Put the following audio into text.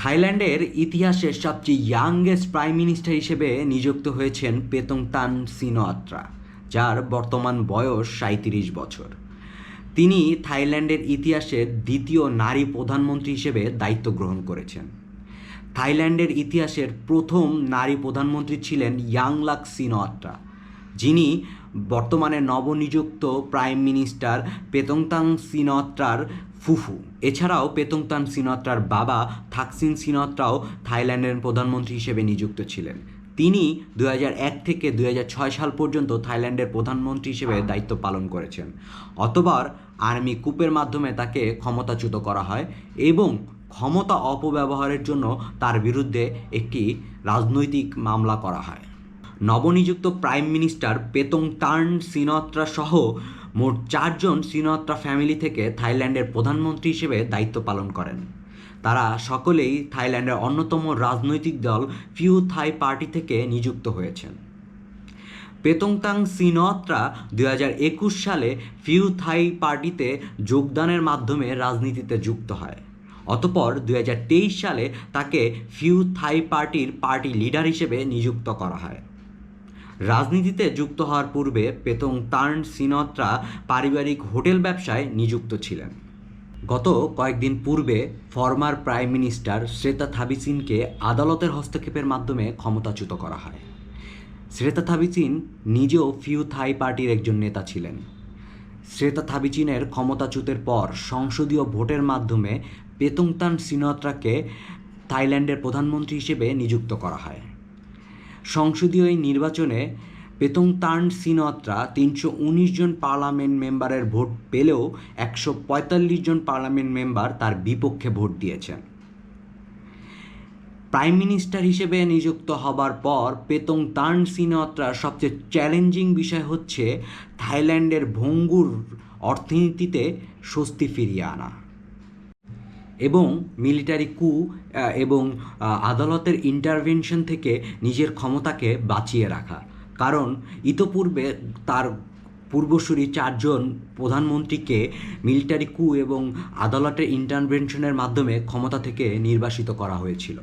থাইল্যান্ডের ইতিহাসের সবচেয়ে ইয়াংগেস্ট প্রাইম মিনিস্টার হিসেবে নিযুক্ত হয়েছেন পেতংতান সিনোয়াত্রা যার বর্তমান বয়স সাঁত্রিশ বছর। তিনি থাইল্যান্ডের ইতিহাসের দ্বিতীয় নারী প্রধানমন্ত্রী হিসেবে দায়িত্ব গ্রহণ করেছেন। থাইল্যান্ডের ইতিহাসের প্রথম নারী প্রধানমন্ত্রী ছিলেন ইয়াংলাক সিনোয়াত্রা যিনি বর্তমানে নবনিযুক্ত প্রাইম মিনিস্টার পেতংতাং সিনত্রার ফুফু। এছাড়াও পেতংতান সিনত্রার বাবা থাকসিন সিনত্রাও থাইল্যান্ডের প্রধানমন্ত্রী হিসেবে নিযুক্ত ছিলেন। তিনি দু থেকে দুই হাজার ছয় সাল পর্যন্ত থাইল্যান্ডের প্রধানমন্ত্রী হিসেবে দায়িত্ব পালন করেছেন। অতবার আর্মি কূপের মাধ্যমে তাকে ক্ষমতাচ্যুত করা হয় এবং ক্ষমতা অপব্যবহারের জন্য তার বিরুদ্ধে একটি রাজনৈতিক মামলা করা হয়। নবনিযুক্ত prime minister Paetongtarn Shinawatra সহ মোট চারজন সিনত্রা ফ্যামিলি থেকে থাইল্যান্ডের প্রধানমন্ত্রী হিসেবে দায়িত্ব পালন করেন। তারা সকলেই থাইল্যান্ডের অন্যতম রাজনৈতিক দল ফিউ থাই পার্টি থেকে নিযুক্ত হয়েছেন। পেতংতাং সিনত্রা দুই একুশ সালে ফিউ থাই পার্টিতে যোগদানের মাধ্যমে রাজনীতিতে যুক্ত হয়। অতপর দুই হাজার তেইশ সালে তাকে ফিউ থাই পার্টির পার্টি লিডার হিসেবে নিযুক্ত করা হয়। রাজনীতিতে যুক্ত হওয়ার পূর্বে পেতং তার্ন সিনত্রা পারিবারিক হোটেল ব্যবসায় নিযুক্ত ছিলেন। গত কয়েকদিন পূর্বে ফরমার প্রাইম মিনিস্টার শ্রেতা থাবিসিনকে আদালতের হস্তক্ষেপের মাধ্যমে ক্ষমতাচ্যুত করা হয়। শ্রেতা থাবিচিন নিজেও ফিউ থাই পার্টির একজন নেতা ছিলেন। শ্রেতা থাবিচিনের ক্ষমতাচ্যুতের পর সংসদীয় ভোটের মাধ্যমে পেতংতান সিনত্রাকে থাইল্যান্ডের প্রধানমন্ত্রী হিসেবে নিযুক্ত করা হয়। সংসদীয় এই নির্বাচনে পেতংতান সিনত্রা তিনশো উনিশ জন পার্লামেন্ট মেম্বারের ভোট পেলেও একশো পঁয়তাল্লিশ জন পার্লামেন্ট মেম্বার তার বিপক্ষে ভোট দিয়েছেন। প্রাইম মিনিস্টার হিসেবে নিযুক্ত হবার পর পেতং তান সিনত্রার সবচেয়ে চ্যালেঞ্জিং বিষয় হচ্ছে থাইল্যান্ডের ভঙ্গুর অর্থনীতিতে স্বস্তি ফিরিয়ে আনা। এবং মিলিটারি কু এবং আদালতের ইন্টারভেনশন থেকে নিজের ক্ষমতাকে বাঁচিয়ে রাখা। কারণ ইতোপূর্বে তার পূর্বসূরি চারজন প্রধানমন্ত্রীকে মিলিটারি কু এবং আদালতের ইন্টারভেনশনের মাধ্যমে ক্ষমতা থেকে নির্বাসিত করা হয়েছিল।